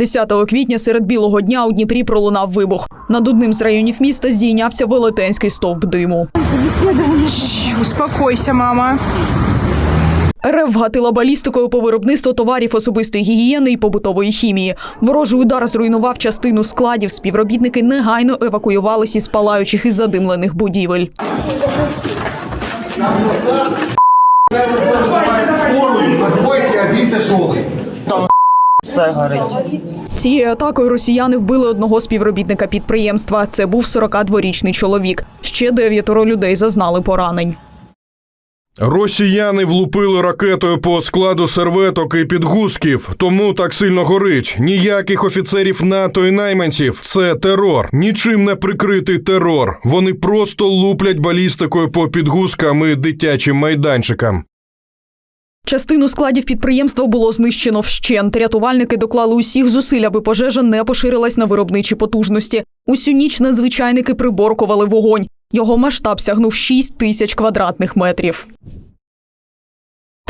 10 квітня серед білого дня у Дніпрі пролунав вибух. Над одним з районів міста здійнявся велетенський стовп диму. Успокойся, мама. РФ вгатила балістикою по виробництву товарів особистої гігієни і побутової хімії. Ворожий удар зруйнував частину складів. Співробітники негайно евакуювалися із палаючих і задимлених будівель. Все горить. Цією атакою росіяни вбили одного співробітника підприємства. Це був 42-річний чоловік. Ще дев'ятеро людей зазнали поранень. Росіяни влупили ракетою по складу серветок і підгузків, тому так сильно горить. Ніяких офіцерів НАТО і найманців. Це терор. Нічим не прикритий терор. Вони просто луплять балістикою по підгузкам і дитячим майданчикам. Частину складів підприємства було знищено вщент. Рятувальники доклали усіх зусиль, аби пожежа не поширилась на виробничі потужності. Усю ніч надзвичайники приборкували вогонь. Його масштаб сягнув 6 тисяч квадратних метрів.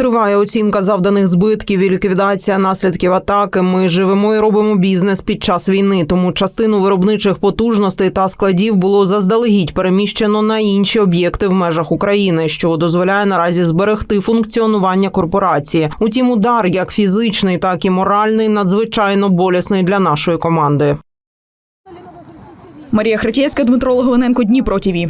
Триває оцінка завданих збитків і ліквідація наслідків атаки. Ми живемо і робимо бізнес під час війни. Тому частину виробничих потужностей та складів було заздалегідь переміщено на інші об'єкти в межах України, що дозволяє наразі зберегти функціонування корпорації. Утім, удар як фізичний, так і моральний надзвичайно болісний для нашої команди. Марія Хретєвська, Дмитро Логвиненко, Дніпро ТІВІ.